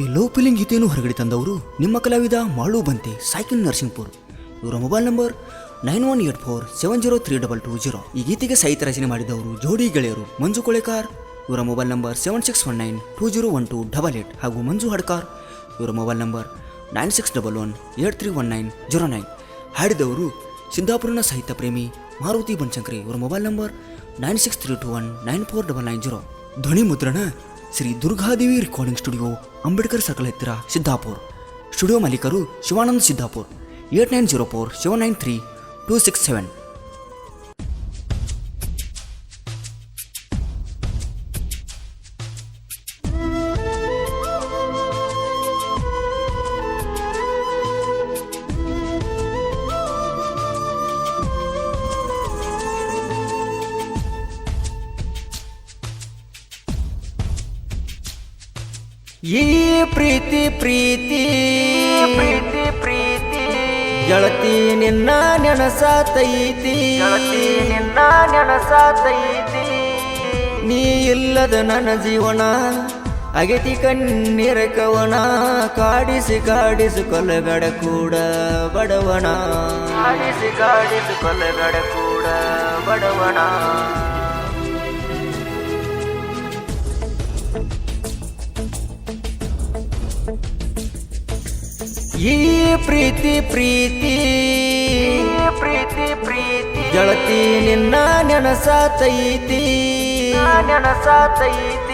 ಈ low feeling ಗೀತೆಯನ್ನು ಹೊರಗಡೆ ತಂದವರು ನಿಮ್ಮ ಕಲಾವಿದ ಮಾಳು ಬಂತೆ ಸೈಕಿಲ್ ನರ್ಸಿಂಗ್ಪುರ್ ಇವರ mobile number nine one eight four seven zero three double two zero. ಈ ಗೀತೆಗೆ ಸಾಹಿತ್ಯ ರಚನೆ ಮಾಡಿದವರು ಜೋಡಿ ಗೆಳೆಯರು ಮಂಜು ಕೊಳೆಕಾರ್. ಇವರ mobile number seven six one nine two zero one two double eight ಹಾಗೂ ಮಂಜು ಹಡ್ಕಾರ್. ಇವರ mobile number nine six double one eight three one nine zero nine. ಹಾಡಿದವರು ಸಿಂಧಾಪುರನ ಸಾಹಿತ್ಯ ಪ್ರೇಮಿ ಮಾರುತಿ ಬನಶಂಕರಿ. ಇವರ mobile number nine six three two one nine four double nine zero. ಧ್ವನಿ ಮುದ್ರಣ Shri Durgadevi recording studio Ambedkar circle ಹತ್ತಿರ Siddapur. Studio ಮಾಲೀಕರು Shivanand Siddapur. Eight nine zero four seven nine three two six seven ಈ ಪ್ರೀತಿ ಪ್ರೀತಿ. ಪ್ರೀತಿ ಪ್ರೀತಿ. ಗೆಳತಿ ನಿನ್ನ ನೆನಸಾತೈತಿ ನಿನ್ನ ನೆನಸಾತೈತಿ ನೀ ಇಲ್ಲದ ನನ್ನ ಜೀವನ ಅಗತಿ ಕಣ್ಣೀರ ಕವನ ಕಾಡಿಸಿ ಕಾಡಿಸು ಕೊಲಗಡ ಕೂಡ ಬಡವನ. ಕಾಡಿಸಿ ಕಾಡಿಸು ಕೊಲಗಡ ಕೂಡ ಬಡವಣ ಈ ಪ್ರೀತಿ ಪ್ರೀತಿ. ಪ್ರೀತಿ ಪ್ರೀತಿ ಗೆಳತಿ ನಿನ್ನ ನೆನಸಾತೈತಿ. ನೆನಸಾತೈತಿ.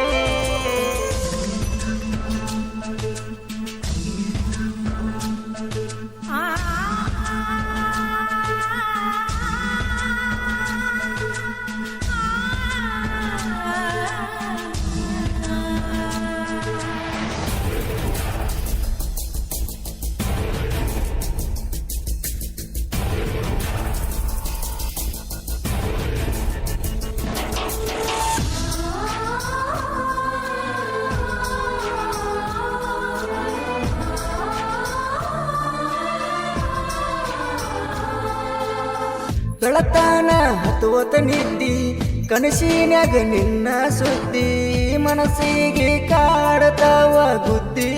ಬೆಳತಾನ ಹತ್ತುವತ ನಿದ್ದಿ ಕನಸಿನಾಗ ನಿನ್ನ ಸುದ್ದಿ, ಮನಸ್ಸಿಗೆ ಕಾಡತಾವ ಗುದ್ದಿ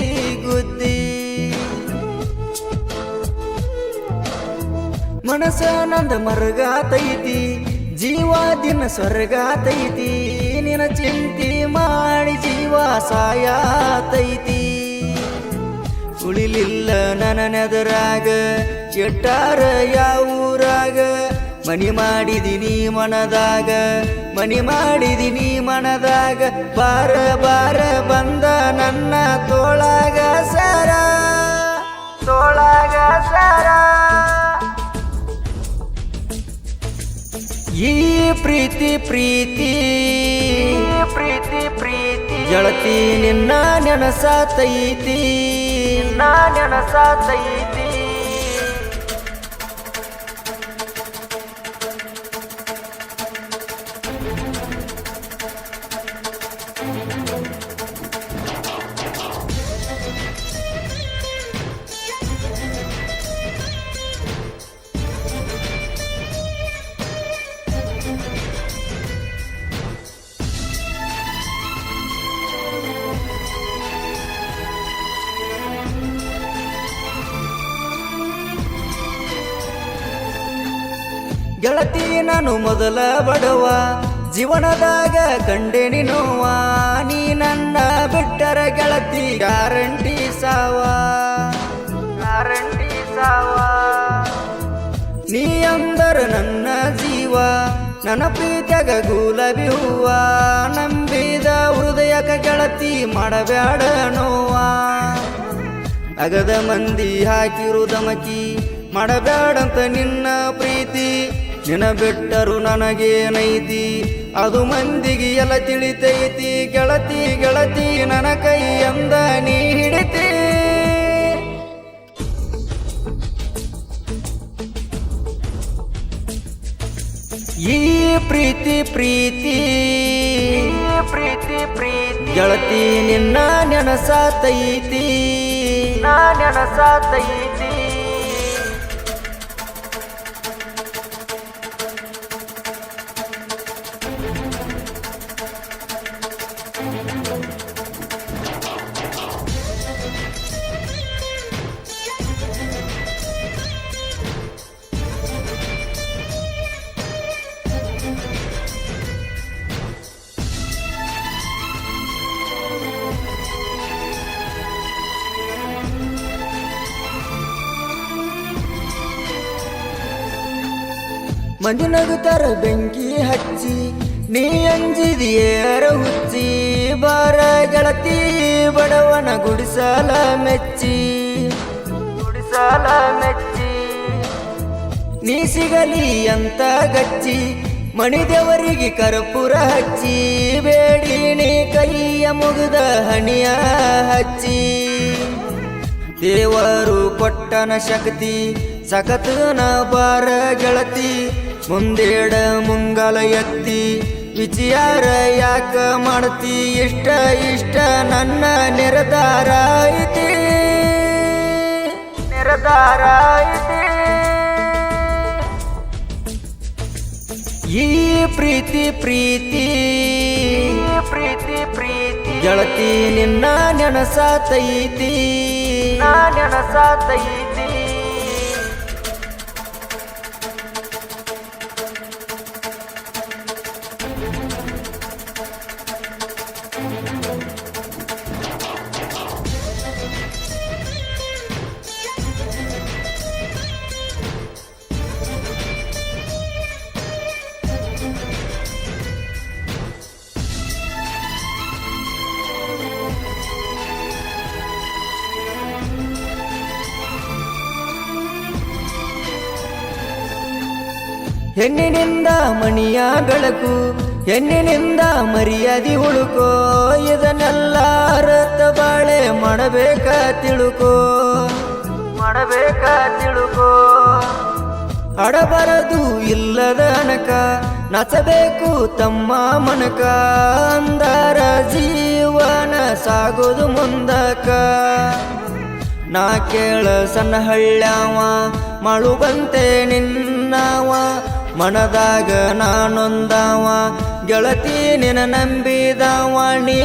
ಗುದ್ದಿ. ಮನಸ್ಸ ನಂದ ಮರಗಾತೈತಿ, ಜೀವ ದಿನ ಸ್ವರ್ಗಾತೈತಿ ನಿನ ಚಿಂತಿ ಮಾಡಿ ಜೀವ ಸಾಯಾತೈತಿ. ಉಳಿಲಿಲ್ಲ ನನ್ನ ನೆದರಾಗ ಚೆಟ್ಟಾರ ಯಾವೂರಾಗ ಮನಿ ಮಾಡಿದಿನಿ ಮನದಾಗ ಮನಿ ಮಾಡಿದಿನಿ ಮನದಾಗ ಬಾರ ಬಾರ ಬಂದ ನನ್ನ ತೋಳಾಗ ಸರ. ತೋಳಾಗ ಸರ. ಈ ಪ್ರೀತಿ ಪ್ರೀತಿ ಪ್ರೀತಿ ಪ್ರೀತಿ. ಗೆಳತಿ ನಿನ್ನ ನೆನಸಾತೈತಿ. ನಾ ನೆನಸಾತೈತಿ. ಗೆಳತಿ ನಾನು ಮೊದಲ ಬಡವ, ಜೀವನದಾಗ ಕಂಡೆ ನೋವ. ನೀ ನನ್ನ ಬಿಟ್ಟರ ಗೆಳತಿ ಗ್ಯಾರಂಟಿ ಸಾವ. ಗ್ಯಾರಂಟಿ ಸಾವ. ನೀ ಅಂದರ ನನ್ನ ಜೀವ, ನನ್ನ ಪ್ರೀತಿಯಾಗ ಗುಲಾಬಿ ಹೂವ. ನಂಬಿದ ಹೃದಯಕ ಗೆಳತಿ ಮಾಡಬೇಡ ನೋವ. ಅಗದ ಮಂದಿ ಹಾಕಿರು ದಮಕಿ ಮಾಡಬೇಡಂತ ನಿನ್ನ ಪ್ರೀತಿ. ನಿನ ಬಿಟ್ಟರು ನನಗೇನೈತಿ? ಅದು ಮಂದಿಗೆ ಎಲ್ಲ ತಿಳಿತೈತಿ. ಗೆಳತಿ ಗೆಳತಿ, ನನ್ನ ಕೈ ಎಂದ ನೀ ಹಿಡಿತಿ. ಈ ಪ್ರೀತಿ ಪ್ರೀತಿ. ಪ್ರೀತಿ ಪ್ರೀತಿ ಗೆಳತಿ, ನಿನ್ನ ನೆನಸಾತೈತಿ. ನೆನಸಾತೈತಿ. ಮಂದಿ ತರ ಬೆಂಕಿ ಹಚ್ಚಿ, ನೀ ಅಂಜಿದಿಯರ ಹುಚ್ಚಿ ಬಾರ ಗೆಳತಿ ಬಡವನ ಗುಡಿಸಲ ಮೆಚ್ಚಿ. ಗುಡಿಸಲ ಮೆಚ್ಚಿ. ನೀ ಸಿಗಲಿ ಅಂತ ಗಚ್ಚಿ, ಮಣಿದೇವರಿಗೆ ಕರ್ಪೂರ ಹಚ್ಚಿ, ಬೇಡಿ ನೀ ಕೈಯ ಮುಗಿದ ಹಣಿಯ ಹಚ್ಚಿ. ದೇವರು ಕೊಟ್ಟನ ಶಕ್ತಿ ಸಕತನ ಬಾರ ಗೆಳತಿ ಮುಂದೇಡ ಮುಂಗಲ ಎತ್ತಿ ವಿಚಾರ ಯಾಕ ಮಾಡ್ತಿ, ಇಷ್ಟ ಇಷ್ಟ ನನ್ನ ನಿರ್ಧಾರ ಐತಿ. ನಿರ್ಧಾರ ಐತಿ. ಈ ಪ್ರೀತಿ ಪ್ರೀತಿ. ಪ್ರೀತಿ ಪ್ರೀತಿ. ಗೆಳತಿ, ನಿನ್ನ ನೆನಸಾತೈತಿ. ನೆನಸಾತೈತಿ. ಹೆಣ್ಣಿನಿಂದ ಮಣಿಯ ಬೆಳಕು ಹೆಣ್ಣಿನಿಂದ ಮರ್ಯಾದಿ ಹುಡುಕೋ, ಇದನ್ನೆಲ್ಲ ರಥ ಬಾಳೆ ಮಾಡಬೇಕ ತಿಳುಕೋ. ಮಾಡಬೇಕ ತಿಳುಕೋ. ಅಡಬರದು ಇಲ್ಲದ ಅನಕ, ನಚಬೇಕು ತಮ್ಮ ಮನಕ. ಅಂದರ ಜೀವನ ಸಾಗೋದು ಮುಂದಕ. ನಾ ಕೇಳ ಸಣ್ಣ ಹಳ್ಳ್ಯಾವ ಮಳು ಬಂತೆ ನಿನ್ನವ, ಮನದಾಗ ನಾನೊಂದವ. ಗೆಳತಿ ನಿನ ನಂಬಿದವ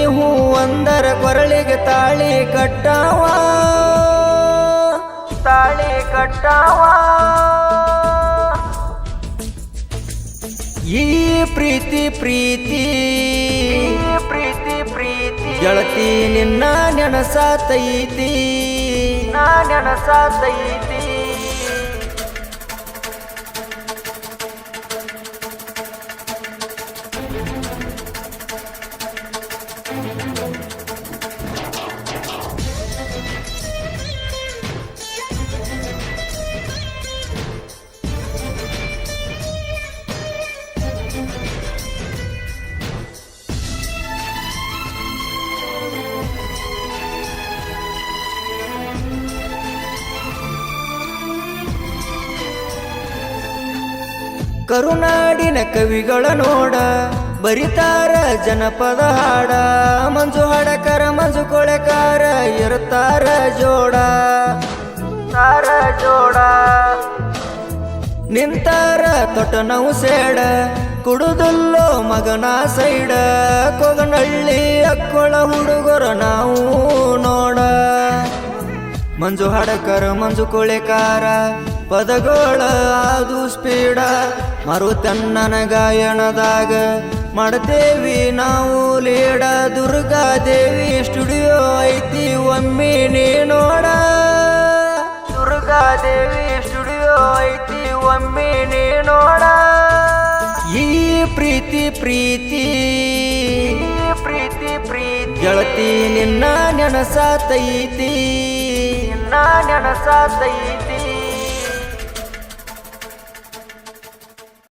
ಹೂ ಒಂದರ ಕೊರಳಿಗೆ ತಾಳಿ ಕಟ್ಟವ. ತಾಳಿ ಕಟ್ಟಾವ. ಈ ಪ್ರೀತಿ ಪ್ರೀತಿ. ಪ್ರೀತಿ ಪ್ರೀತಿ. ಗೆಳತಿ ನಿನ್ನ ನೆನಸಾತೈತಿ. ನಾ ನೆನಸಾತೈತಿ. ಕರುನಾಡಿನ ಕವಿಗಳ ನೋಡ. ಬರಿತಾರ ಜನಪದ ಹಾಡ. ಮಂಜು ಹಾಡಕರ, ಮಂಜು ಕೊಳೆಕಾರ ಇರ್ತಾರ ಜೋಡ. ತಾರ ಜೋಡ. ನಿಂತಾರ ತೊಟನವು ಸೇಡ. ಕುಡುದಲ್ಲೋ ಮಗನ ಸೈಡ. ಕೊಗನಳ್ಳಿ ಅಕ್ಕೊಳ ಹುಡುಗರ ನಾವು ನೋಡ. ಮಂಜು ಹಾಡಕರ, ಮಂಜು ಕೊಳೆಕಾರ ಪದಗೋಳ ಅದು ಸ್ಪೀಡ. ಮರುತನ್ನನ ಗಾಯನದಾಗ ಮಾಡ್ತೇವಿ ನಾವು ಲೀಡ. ದುರ್ಗಾ ದೇವಿ ಸ್ಟುಡಿಯೋ ಐತಿ, ಒಮ್ಮೆ ನೀ ನೋಡ. ದುರ್ಗಾದೇವಿ ಸ್ಟುಡಿಯೋ ಐತಿ, ಒಮ್ಮೆ ನೀ ನೋಡ. ಈ ಪ್ರೀತಿ ಪ್ರೀತಿ. ಪ್ರೀತಿ ಪ್ರೀತಿ. ಗೆಳತಿ, ನಿನ್ನ ನೆನಸಾತೈತಿ. ನಿನ್ನ ನೆನಸಾತೈತಿ.